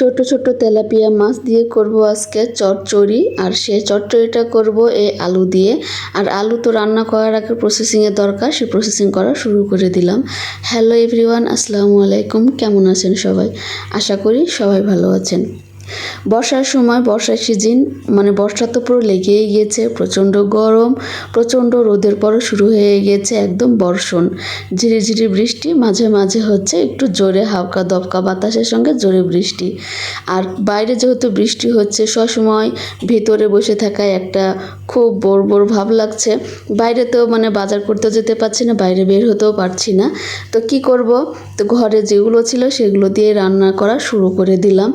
ছোট ছোট তেলাপিয়া মাছ দিয়ে করব আজকে চটচড়ি আর সে চটচড়িটা করব এই আলু দিয়ে। আর আলু তো রান্না করার আগে প্রসেসিংয়ের দরকার সে প্রসেসিং করা শুরু করে দিলাম। হ্যালো এভরিওয়ান আসসালামু আলাইকুম, কেমন আছেন সবাই? আশা করি সবাই ভালো আছেন। বর্ষার সময় বর্ষার সিজন মানে বর্ষা তো পুরো লেগেই গিয়েছে প্রচণ্ড গরম, প্রচণ্ড রোদের পরও শুরু হয়ে গিয়েছে একদম বর্ষণ। ঝিরিঝিরি বৃষ্টি, মাঝে মাঝে হচ্ছে একটু জোরে হালকা দপকা বাতাসের সঙ্গে জোরে বৃষ্টি। আর বাইরে যেহেতু বৃষ্টি হচ্ছে সবসময় ভেতরে বসে থাকায় একটা খুব বোর বোর ভাব লাগছে। বাইরে তো মানে বাজার করতে যেতে পারছি না, বাইরে বের হতেও পারছি না। তো কি করব? তো ঘরে যেগুলো ছিল সেগুলো দিয়ে রান্না করা শুরু করে দিলাম।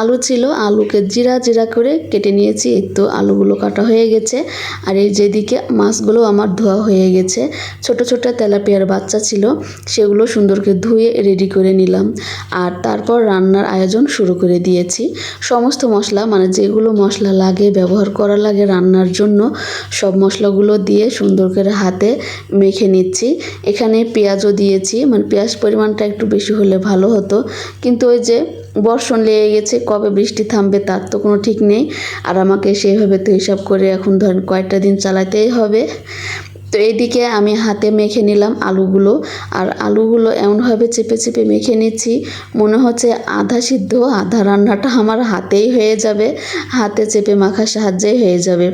আলু ছিল, আলুকে জিরা জিরা করে কেটে নিয়েছি, এই তো আলুগুলো কাটা হয়ে গেছে। আর এই যেদিকে মাছগুলো আমার ধোয়া হয়ে গেছে, ছোট ছোট তেলাপিয়ার বাচ্চা ছিল, সেগুলো সুন্দরকে ধুয়ে রেডি করে নিলাম। আর তারপর রান্নার আয়োজন শুরু করে দিয়েছি। সমস্ত মশলা মানে যেগুলো মশলা লাগে, ব্যবহার করা লাগে রান্নার জন্য সব মশলাগুলো দিয়ে সুন্দর করে হাতে মেখে নিচ্ছি। এখানে পেঁয়াজও দিয়েছি। মানে পেঁয়াজ পরিমাণটা একটু বেশি হলে ভালো হতো। কিন্তু ওই যে বর্ষণ লেগে গেছে, কবে বৃষ্টি থামবে তার তো কোনো ঠিক নেই। আর আমাকে সেইভাবে তো হিসাব করে এখন ধরেন কয়েকটা দিন চালাতেই হবে। তো এদিকে আমি হাতে মেখে নিলাম আলুগুলো, আর আলুগুলো এমনভাবে চেপে চেপে মেখে নিচ্ছি, মনে হচ্ছে আধা সিদ্ধ, আধা রান্নাটা আমার হাতেই হয়ে যাবে, হাতে চেপে মাখার সাহায্যেই হয়ে যাবে।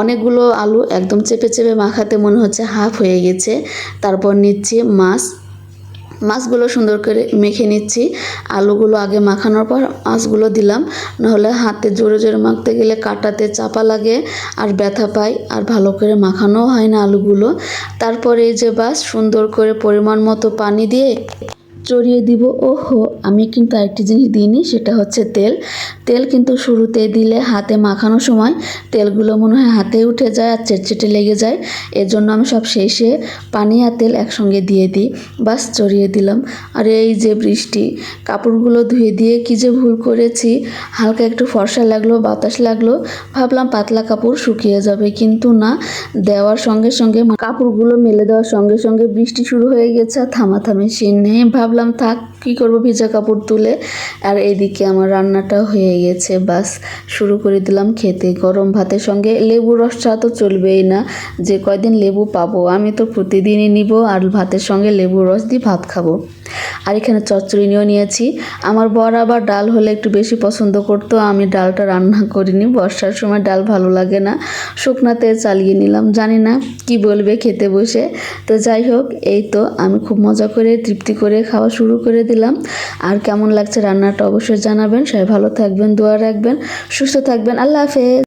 অনেকগুলো আলু একদম চেপে চেপে মাখাতে মনে হচ্ছে হাফ হয়ে গেছে, তারপর নিচ্ছি মাছ মাছগুলো সুন্দর করে মেখে নিচ্ছি। আলুগুলো আগে মাখানোর পর মাছগুলো দিলাম। নাহলে হাতে জোরে জোরে মাখতে গেলে কাটাতে চাপা লাগে আর ব্যথা পায় আর ভালো করে মাখানো হয় না আলুগুলো। তারপরে এই যে বাস সুন্দর করে পরিমাণ মতো পানি দিয়ে চড়িয়ে দিব। ওহো, আমি কিন্তু আরেকটি জিনিস দিইনি, সেটা হচ্ছে তেল। তেল কিন্তু শুরুতে দিলে হাতে মাখানোর সময় তেলগুলো মনে হয় হাতে উঠে যায় আর চেটচেটে লেগে যায়। এর জন্য আমি সব শেষে পানি আর তেল একসঙ্গে দিয়ে দিই। বাস, চড়িয়ে দিলাম। আর, এই যে বৃষ্টি, কাপড়গুলো ধুয়ে দিয়ে কি যে ভুল করেছি। হালকা একটু ফর্সা লাগল, বাতাস লাগল। ভাবলাম পাতলা কাপড় শুকিয়ে যাবে, কিন্তু না, দেওয়ার সঙ্গে সঙ্গে কাপড়গুলো মেলে দেওয়ার সঙ্গে সঙ্গে বৃষ্টি শুরু হয়ে গেছে, আর থামাথামি সিন নেই। ভাবলাম, থাক, কি করব, ভিজা কাপড় তুলে। আর এদিকে আমার রান্নাটা হয়ে গেছে, বাস। শুরু করে দিলাম খেতে। গরম ভাতের সঙ্গে লেবু রসটা তো চলবেই না, যে কয়দিন লেবু পাবো। আমি তো প্রতিদিনই নিব আর ভাতের সঙ্গে লেবু রস দিয়ে ভাত খাব। আর এখানে চচ্চড়ি নিয়েও নিয়েছি। আমার বর আবার ডাল হলে একটু বেশি পছন্দ করতো। আমি ডালটা রান্না করিনি। বর্ষার সময় ডাল ভালো লাগে না। শুকনাতে চালিয়ে নিলাম। জানি না কি বলবে খেতে বসে। তো যাই হোক, এই তো আমি খুব মজা করে, তৃপ্তি করে খাওয়া শুরু করে দিলাম। আর কেমন লাগছে রান্নাটা অবশ্যই জানাবেন। সবাই ভালো থাকবেন, দোয়া রাখবেন, সুস্থ থাকবেন। আল্লাহ হাফেজ।